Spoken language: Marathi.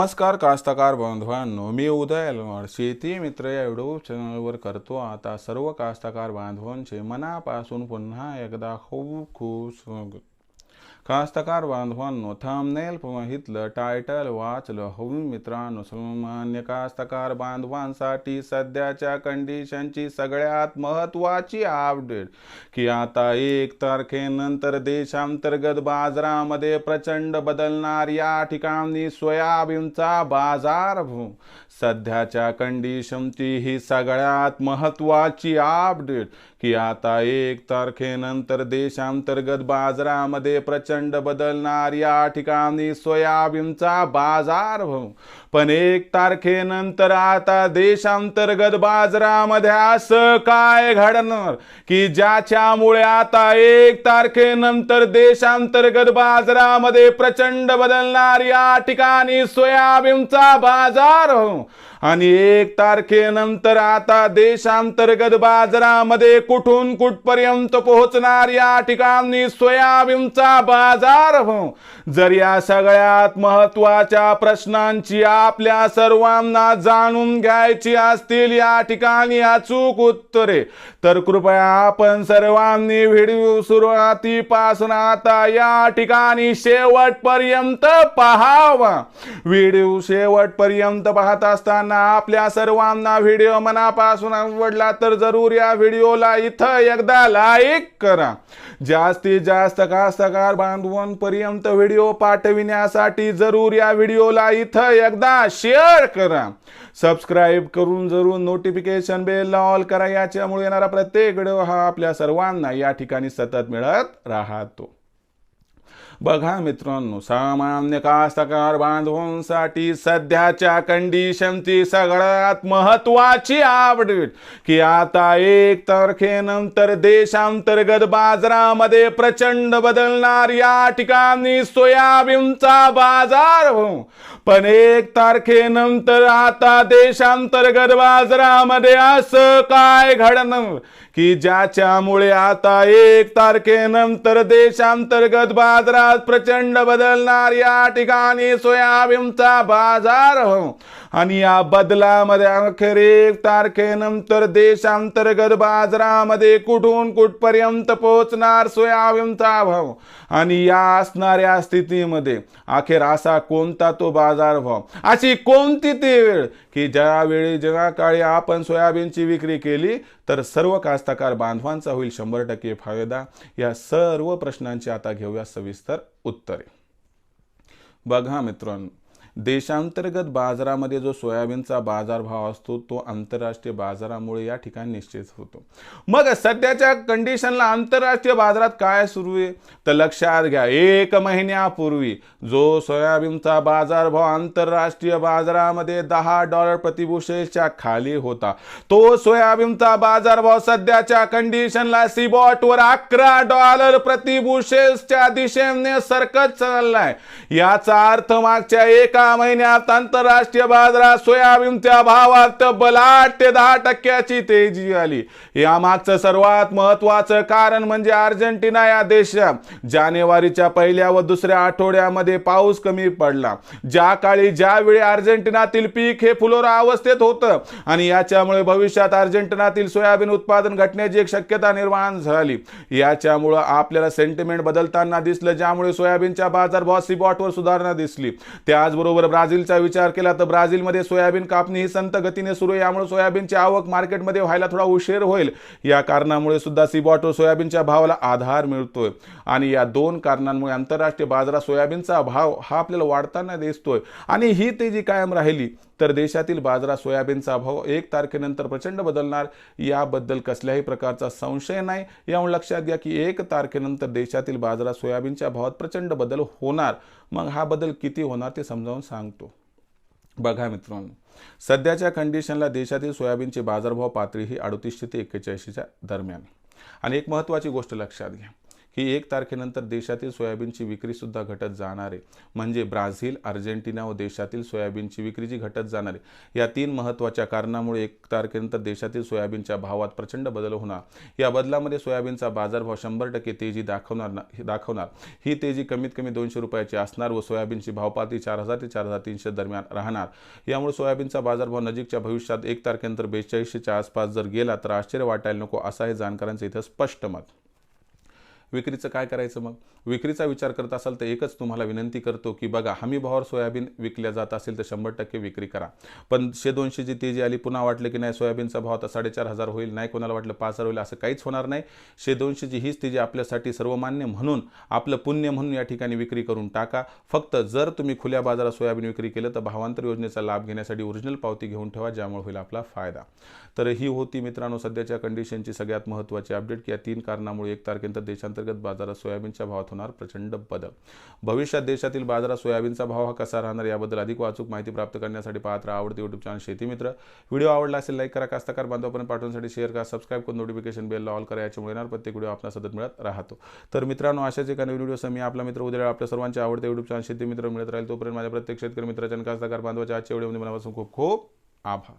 नमस्कार कास्तकार बांधवांनो. मी उदय अलवाड शेती मित्र या युट्यूब चॅनलवर करतो आता सर्व कास्तकार बांधवांचे मनापासून पुन्हा एकदा खूप खूप स्वागत. कास्तकार बांधवांनो थांबनेल पाहितलं टायटल वाचलं हो मित्रांनो सामान्य कास्तकार बांधवांसाठी सध्याच्या कंडिशनची सगळ्यात महत्त्वाची अपडेट की आता एक तारखेनंतर देशांतर्गत बाजारामध्ये प्रचंड बदलणार या ठिकाणी सोयाबीनचा बाजार सध्याच्या कंडिशनची ही सगळ्यात महत्त्वाची अपडेट की आता एक तारखेनंतर देशांतर्गत बाजारामध्ये प्रचंड बदलणार या ठिकाणी सोयाबीनचा बाजार भाव पण एक तारखेनंतर आता देशांतर्गत बाजारामध्ये असं काय घडणार? की ज्याच्यामुळे आता एक तारखेनंतर देशांतर्गत बाजारामध्ये प्रचंड बदलणार या ठिकाणी सोयाबीनचा बाजार हो. आणि एक तारखेनंतर आता देशांतर्गत बाजारामध्ये कुठून कुठपर्यंत पोहोचणार या ठिकाणी सोयाबीनचा बाजार हो जर या सगळ्यात महत्त्वाच्या प्रश्नांची आपल्या सर्वांना जाणून घ्यायची असतील या ठिकाणी अचूक उत्तरे तर कृपया आपण सर्वांनी व्हिडिओ सुरुवातीपासून आता या ठिकाणी शेवटपर्यंत पहावा. व्हिडिओ शेवटपर्यंत पाहत असताना आपल्या सर्वांना व्हिडिओ मनापासून आवडला तर जरूर या व्हिडिओला इथं एकदा लाईक करा. जास्तीत जास्त कास्तकार बांधवांपर्यंत व्हिडिओ पाठविण्यासाठी जरूर या व्हिडिओला इथं एकदा शेअर करा. सबस्क्राईब करून जरूर नोटिफिकेशन बेल ऑल करा. याच्यामुळे येणारा प्रत्येक व्हिडिओ हा आपल्या सर्वांना या ठिकाणी सतत मिळत राहतो. बघा मित्रांनो सामान्य कास्तकार बांधवांसाठी सध्याच्या कंडिशनची सगळ्यात महत्वाची अपडेट की आता एक तारखेनंतर देशांतर्गत बाजारामध्ये प्रचंड बदलणार या ठिकाणी सोयाबीनचा बाजार हो. पण एक तारखेनंतर आता देशांतर्गत बाजारामध्ये असं काय घडणार की ज्याच्यामुळे आता एक तारखेनंतर देशांतर्गत बाजारा प्रचंड बदलणार या ठिकाणी सोयाबीनचा बाजार हो. आणि या बदलामध्ये अखेर एक तारखेनंतर देशांतर्गत बाजारामध्ये कुठून कुठपर्यंत पोहोचणार सोयाबीनचा भाव? आणि या असणाऱ्या स्थितीमध्ये अखेर असा कोणता तो बाजार भाव? अशी कोणती ती वेळ की ज्यावेळी जगाकाळी काळी आपण सोयाबीनची विक्री केली तर सर्व कास्तकार बांधवांचा होईल शंभर टक्के फायदा. या सर्व प्रश्नांची आता घेऊया सविस्तर उत्तरे. बघा मित्रांनो देशांतर्गत बाजारामध्ये जो सोयाबीनचा बाजारभाव असतो तो आंतरराष्ट्रीय बाजारामुळे या ठिकाणी निश्चित होतो. मग सध्याच्या कंडिशनला आंतरराष्ट्रीय बाजारात काय सुरू आहे? तर लक्षात घ्या एक महिन्यापूर्वी जो सोयाबीनचा बाजारभाव आंतरराष्ट्रीय बाजारामध्ये दहा डॉलर प्रतिभूषेच्या खाली होता तो सोयाबीनचा बाजारभाव सध्याच्या कंडिशनला सीबॉटवर अकरा डॉलर प्रतिभूषेच्या दिशेने सरकत चाललाय. याचा अर्थ मागच्या एका महिन्यात आंतरराष्ट्रीय बाजारात सोयाबीनच्या भावात तब्बल आठ ते दहा टक्क्याची तेजी आली. यामागचं सर्वात महत्वाचं कारण म्हणजे अर्जेंटिना या देशात जानेवारीच्या पहिल्या व दुसऱ्या आठवड्यामध्ये पाऊस कमी पडला. ज्या काळी ज्यावेळी अर्जेंटिनातील पीक हे फुलोरा अवस्थेत होतं आणि याच्यामुळे भविष्यात अर्जेंटिनातील सोयाबीन उत्पादन घटण्याची एक शक्यता निर्माण झाली. याच्यामुळं आपल्याला सेंटिमेंट बदलताना दिसलं ज्यामुळे सोयाबीनच्या बाजारभावात सिबॉटवर सुधारणा दिसली. त्याचबरोबर ब्राझीलचा विचार केला तर ब्राझीलमध्ये सोयाबीन कापणी ही संत गतीने सुरू आहे. यामुळे सोयाबीनची आवक मार्केटमध्ये व्हायला थोडा उशीर होईल. या कारणामुळे सुद्धा सिबॉटो सोयाबीनच्या भावाला आधार मिळतोय. आणि या दोन कारणांमुळे आंतरराष्ट्रीय बाजारात सोयाबीनचा भाव हा आपल्याला वाढताना दिसतोय. आणि ही तेजी कायम राहिली. तर देशातील बाजारात सोयाबीनचा भाव एक तारखेनंतर प्रचंड बदलणार याबद्दल कसल्याही प्रकारचा संशय नाही. यामुळे लक्षात घ्या की एक तारखेनंतर देशातील बाजारात सोयाबीनच्या भावात प्रचंड बदल होणार. मग हा बदल किती होणार ते समजावून सांगतो. बघा मित्रांनो सध्याच्या कंडिशनला देशातील सोयाबीनचे बाजारभाव पातळी ही अडतीसशे ते एक्केचाळीसच्या दरम्यान आणि एक महत्त्वाची गोष्ट लक्षात घ्या. की एक तारखेनंतर देशातील सोयाबीनची विक्रीसुद्धा घटत जाणार आहे. म्हणजे ब्राझील अर्जेंटिना व देशातील सोयाबीनची विक्री जी घटत जाणार आहे या तीन महत्त्वाच्या कारणामुळे एक तारखेनंतर देशातील सोयाबीनच्या भावात प्रचंड बदल होणार. या बदलामध्ये सोयाबीनचा बाजारभाव शंभर टक्के तेजी दाखवणार ना- दाखवणार. ही तेजी कमीत कमी दोनशे रुपयाची असणार व सोयाबीनची भावपाती चार हजार ते चार हजार तीनशे दरम्यान राहणार. यामुळे सोयाबीनचा बाजारभाव नजीकच्या भविष्यात एक तारखेनंतर बेचाळीसशेच्या आसपास जर गेला तर आश्चर्य वाटायला नको असं हे जाणकारांचं इथं स्पष्ट मत. विक्रीचं काय करायचं मग? विक्रीचा विचार करत असाल तर एकच तुम्हाला विनंती करतो की बघा हमी भावावर सोयाबीन विकल्या जात असेल तर शंभर टक्के विक्री करा. पण शे दोनशेची तेजी आली पुन्हा वाटलं की नाही सोयाबीनचा भाव आता साडेचार हजार होईल नाही कोणाला वाटलं पाच हजार होईल असं काहीच होणार नाही. शे दोनशेची हीच तेजी आपल्यासाठी सर्वमान्य म्हणून आपलं पुण्य म्हणून या ठिकाणी विक्री करून टाका. फक्त जर तुम्ही खुल्या बाजारात सोयाबीन विक्री केलं तर भावांतर योजनेचा लाभ घेण्यासाठी ओरिजिनल पावती घेऊन ठेवा ज्यामुळे होईल आपला फायदा. तर ही होती मित्रांनो सध्याच्या कंडिशनची सगळ्यात महत्त्वाची अपडेट की या तीन कारणामुळे एक तारखेनंतर अंतर्गत बाजारात सोयाबीनच्या भावात होणार प्रचंड बदल. भविष्यात देशातील बाजारात सोयाबीनचा भाव हा कसा राहणार याबद्दल अधिक वाचूक माहिती प्राप्त करण्यासाठी पाहत राहा आवडते युट्यूब चॅनल शेतीमित्र. व्हिडिओ आवडला असेल लाईक करा. कास्तकार बांधवापर्यंत पाठवण्यासाठी शेअर करा. सबस्क्राईब करून नोटिफिकेशन बेल ऑल करा. याच्यामुळे येणार प्रत्येक व्हिडिओ आपला सतत मिळत राहतो. तर मित्रांनो अशाच एका नवीन व्हिडिओ मी आपला मित्र उद्या आपल्या सर्वांचे आवडते युट्यूब चॅनल शेतीमित्र मिळत राहील. तोपर्यंत माझ्या प्रत्येक शेतकरी मित्राच्या कास्तकार बांधवाच्या आजच्या व्हिडिओमध्ये मनापासून खूप खूप आभार.